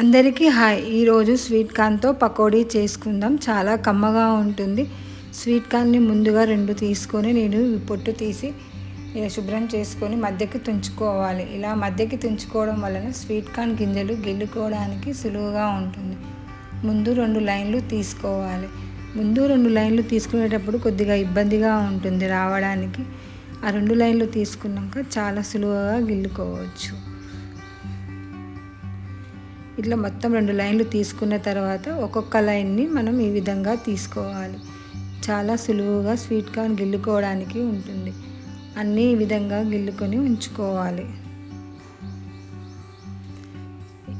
అందరికీ హాయ్. ఈరోజు స్వీట్ కార్న్తో పకోడీ చేసుకుందాం. చాలా కమ్మగా ఉంటుంది. స్వీట్ కార్న్ని ముందుగా రెండు తీసుకొని నేను పొట్టు తీసి ఇలా శుభ్రం చేసుకొని మధ్యకి తుంచుకోవాలి. ఇలా మధ్యకి తుంచుకోవడం వలన స్వీట్ కార్న్ గింజలు గిల్లుకోవడానికి సులువుగా ఉంటుంది. ముందు రెండు లైన్లు తీసుకోవాలి. ముందు రెండు లైన్లు తీసుకునేటప్పుడు కొద్దిగా ఇబ్బందిగా ఉంటుంది రావడానికి. ఆ రెండు లైన్లు తీసుకున్నాక చాలా సులువుగా గిల్లుకోవచ్చు. ఇట్లా మొత్తం రెండు లైన్లు తీసుకున్న తర్వాత ఒక్కొక్క లైన్ని మనం ఈ విధంగా తీసుకోవాలి. చాలా సులువుగా స్వీట్ కార్న్ గిల్లుకోవడానికి ఉంటుంది. అన్నీ ఈ విధంగా గిల్లుకొని ఉంచుకోవాలి.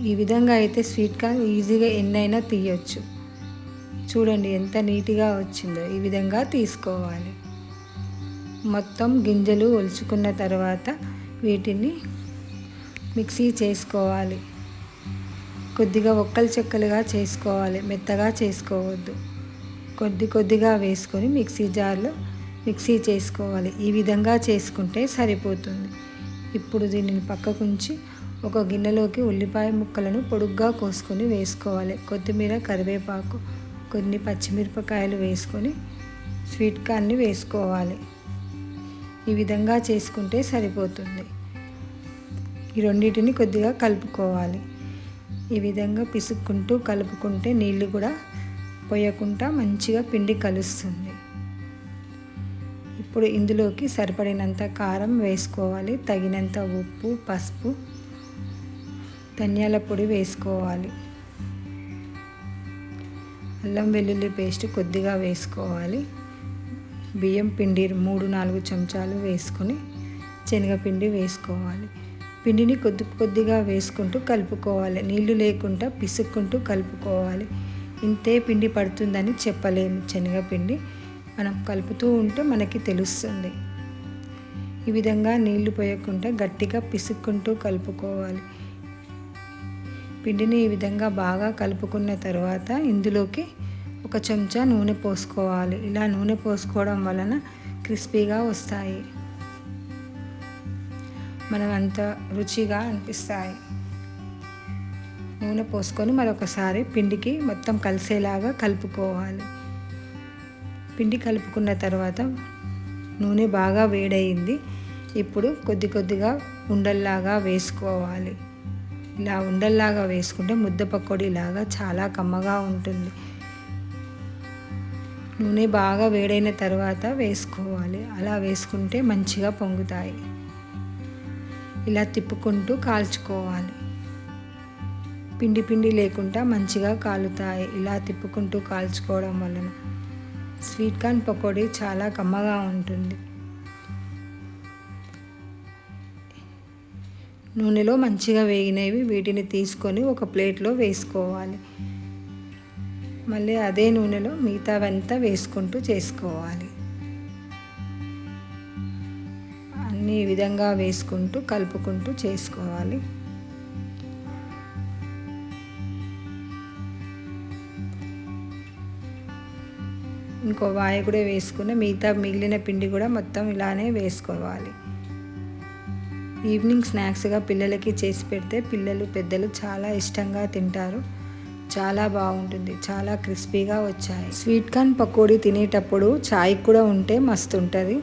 ఈ విధంగా అయితే స్వీట్ కార్న్ ఈజీగా ఎన్నైనా తీయొచ్చు. చూడండి ఎంత నీట్గా వచ్చిందో. ఈ విధంగా తీసుకోవాలి. మొత్తం గింజలు ఒలుచుకున్న తర్వాత వీటిని మిక్సీ చేసుకోవాలి. కొద్దిగా ఒక్కలు చెక్కలుగా చేసుకోవాలి. మెత్తగా చేసుకోవద్దు. కొద్ది కొద్దిగా వేసుకొని మిక్సీ జార్లో మిక్సీ చేసుకోవాలి. ఈ విధంగా చేసుకుంటే సరిపోతుంది. ఇప్పుడు దీనిని పక్కకుంచి ఒక గిన్నెలోకి ఉల్లిపాయ ముక్కలను పొడుగ్గా కోసుకొని వేసుకోవాలి. కొత్తిమీర కరివేపాకు కొన్ని పచ్చిమిరపకాయలు వేసుకొని స్వీట్ కార్న్ని వేసుకోవాలి. ఈ విధంగా చేసుకుంటే సరిపోతుంది. ఈ రెండింటిని కొద్దిగా కలుపుకోవాలి. ఈ విధంగా పిసుక్కుంటూ కలుపుకుంటే నీళ్ళు కూడా పోయకుండా మంచిగా పిండి కలుస్తుంది. ఇప్పుడు ఇందులోకి సరిపడినంత కారం వేసుకోవాలి. తగినంత ఉప్పు పసుపు ధనియాల పొడి వేసుకోవాలి. అల్లం వెల్లుల్లి పేస్ట్ కొద్దిగా వేసుకోవాలి. బియ్యం పిండి మూడు నాలుగు చెంచాలు వేసుకొని శనగపిండి వేసుకోవాలి. పిండిని కొద్ది కొద్దిగా వేసుకుంటూ కలుపుకోవాలి. నీళ్ళు లేకుండా పిసుక్కుంటూ కలుపుకోవాలి. ఇంతే పిండి పడుతుందని చెప్పలేము. శనగపిండి మనం కలుపుతూ ఉంటే మనకి తెలుస్తుంది. ఈ విధంగా నీళ్ళు పోయకుండా గట్టిగా పిసుక్కుంటూ కలుపుకోవాలి. పిండిని ఈ విధంగా బాగా కలుపుకున్న తర్వాత ఇందులోకి ఒక చెంచా నూనె పోసుకోవాలి. ఇలా నూనె పోసుకోవడం వలన క్రిస్పీగా వస్తాయి. మనం అంత రుచిగా అనిపిస్తాయి. నూనె పోసుకొని మరొకసారి పిండికి మొత్తం కలిసేలాగా కలుపుకోవాలి. పిండి కలుపుకున్న తర్వాత నూనె బాగా వేడయింది. ఇప్పుడు కొద్ది కొద్దిగా ఉండల్లాగా వేసుకోవాలి. ఇలా ఉండల్లాగా వేసుకుంటే ముద్ద పకోడీలాగా చాలా కమ్మగా ఉంటుంది. నూనె బాగా వేడైన తర్వాత వేసుకోవాలి. అలా వేసుకుంటే మంచిగా పొంగుతాయి. ఇలా తిప్పుకుంటూ కాల్చుకోవాలి. పిండి పిండి లేకుండా మంచిగా కాలుతాయి. ఇలా తిప్పుకుంటూ కాల్చుకోవడం వలన స్వీట్ కార్న్ పకోడీ చాలా కమ్మగా ఉంటుంది. నూనెలో మంచిగా వేగినవి వీటిని తీసుకొని ఒక ప్లేట్లో వేసుకోవాలి. మళ్ళీ అదే నూనెలో మిగతావంతా వేసుకుంటూ చేసుకోవాలి. ఈ విధంగా వేసుకుంటూ కలుపుకుంటూ చేసుకోవాలి. ఇంకో వాయ కూడా వేసుకుని మిగతా మిగిలిన పిండి కూడా మొత్తం ఇలానే వేసుకోవాలి. ఈవినింగ్ స్నాక్స్గా పిల్లలకి చేసి పెడితే పిల్లలు పెద్దలు చాలా ఇష్టంగా తింటారు. చాలా బాగుంటుంది. చాలా క్రిస్పీగా వచ్చాయి. స్వీట్ కార్న్ పకోడీ తినేటప్పుడు చాయ్ కూడా ఉంటే మస్తు ఉంటుంది.